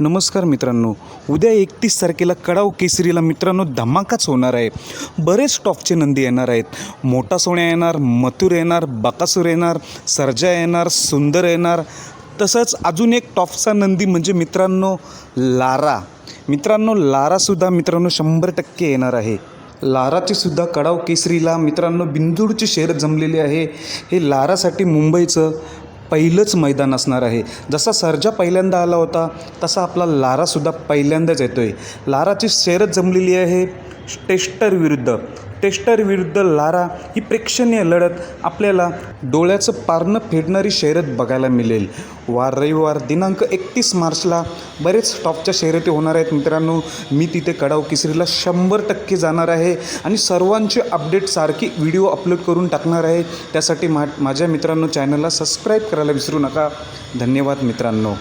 नमस्कार मित्रांनो. उद्या एकतीस तारखेला कडाव केसरीला मित्रांनो धमाकाच होणार आहे. बरेच टॉपचे नंदी येणार आहेत. मोठा सोन्या येणार मथुर येणार बकासूर येणार सर्जा येणार सुंदर येणार. तसंच अजून एक टॉपचा नंदी म्हणजे मित्रांनो लारा. मित्रांनो लारासुद्धा मित्रांनो शंभर टक्के येणार आहे. लाराची सुद्धा कडाव केसरीला मित्रांनो बिंदूडची शर्यत जमलेली आहे. हे लारासाठी मुंबईचं पहिलंच मैदान असणार आहे. जसा सर्जा पहिल्यांदा आला होता तसा आपला लारासुद्धा पहिल्यांदाच येतो आहे लाराची शर्यत जमलेली आहे टेस्टर विरुद्ध. टेस्टर विरुद्ध लारा ही प्रेक्षणीय लढत आपल्याला डोळ्याचं पारणं फेडणारी शर्यत बघायला मिळेल. वार रविवार दिनांक एकतीस मार्चला बरेच टॉपच्या शर्यती होणार आहेत. मित्रांनो मी तिथे कडाव किसरीला शंभर टक्के जाणार आहे आणि सर्वांचे अपडेट सारखी व्हिडिओ अपलोड करून टाकणार आहे. त्यासाठी मा माझ्या मित्रांनो चॅनलला सबस्क्राईब करायला विसरू नका. धन्यवाद मित्रांनो.